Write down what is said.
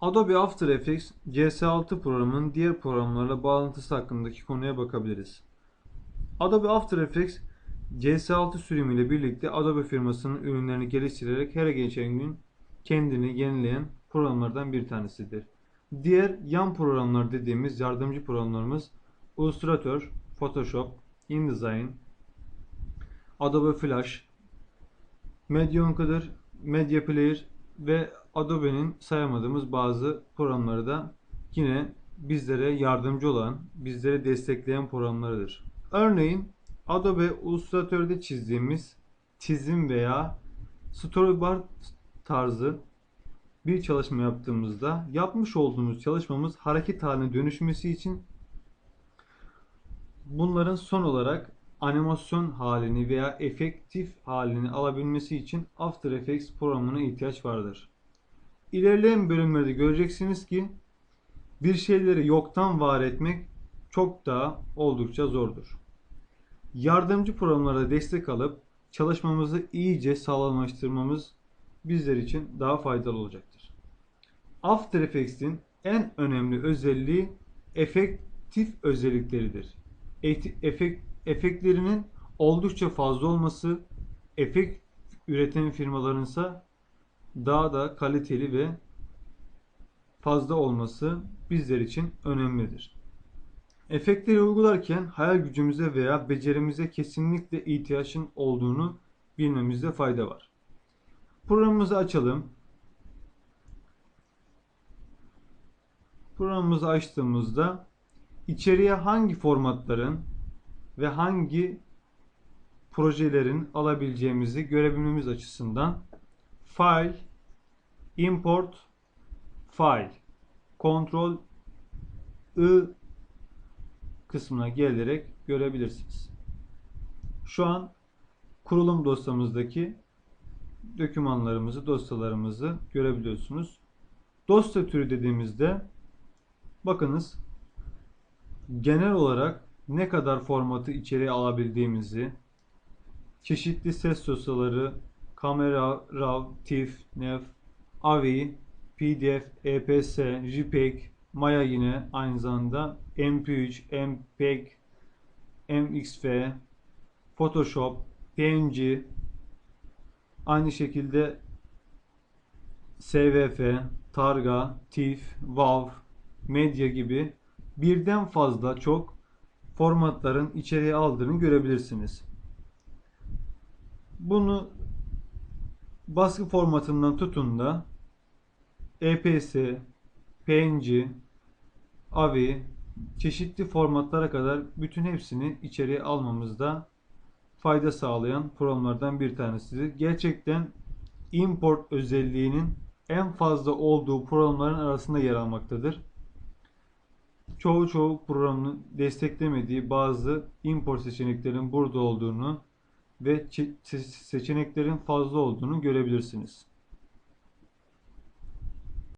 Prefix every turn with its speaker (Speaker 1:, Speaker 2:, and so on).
Speaker 1: Adobe After Effects CS6 programının diğer programlarla bağlantısı hakkındaki konuya bakabiliriz. Adobe After Effects CS6 sürümüyle birlikte Adobe firmasının ürünlerini geliştirerek her geçen gün kendini yenileyen programlardan bir tanesidir. Diğer yan programlar dediğimiz yardımcı programlarımız Illustrator, Photoshop, InDesign, Adobe Flash, Mediaon'kadır, Media Player ve Adobe'nin sayamadığımız bazı programları da yine bizlere yardımcı olan, bizlere destekleyen programlarıdır. Örneğin Adobe Illustrator'da çizdiğimiz çizim veya storyboard tarzı bir çalışma yaptığımızda yapmış olduğumuz çalışmamız hareket haline dönüşmesi için bunların son olarak animasyon halini veya efektif halini alabilmesi için After Effects programına ihtiyaç vardır. İlerleyen bölümlerde göreceksiniz ki bir şeyleri yoktan var etmek çok daha oldukça zordur. Yardımcı programlara destek alıp çalışmamızı iyice sağlamlaştırmamız bizler için daha faydalı olacaktır. After Effects'in en önemli özelliği efektif özellikleridir. Efekt, efektlerinin oldukça fazla olması, efekt üreten firmalarınsa daha da kaliteli ve fazla olması bizler için önemlidir. Efektleri uygularken hayal gücümüze veya becerimize kesinlikle ihtiyacın olduğunu bilmemizde fayda var. Programımızı açalım. Programımızı açtığımızda içeriye hangi formatların ve hangi projelerin alabileceğimizi görebilmemiz açısından File, Import, File, Ctrl I kısmına gelerek görebilirsiniz. Şu an kurulum dosyamızdaki dokümanlarımızı, dosyalarımızı görebiliyorsunuz. Dosya türü dediğimizde bakınız genel olarak ne kadar formatı içeriye alabildiğimizi, çeşitli ses dosyaları, kamera, RAW, TIFF, NEF, AVI, PDF, EPS, JPEG, Maya yine aynı zamanda MP3, MPEG, MXF, Photoshop, PNG, aynı şekilde SVF, Targa, TIFF, WAV, Medya gibi birden fazla çok formatların içeriye aldığını görebilirsiniz. Bunu baskı formatından tutun da EPS, PNG, AVI çeşitli formatlara kadar bütün hepsini içeriye almamızda fayda sağlayan programlardan bir tanesidir. Gerçekten import özelliğinin en fazla olduğu programların arasında yer almaktadır. Çoğu çoğu programın desteklemediği bazı import seçeneklerin burada olduğunu ve seçeneklerin fazla olduğunu görebilirsiniz.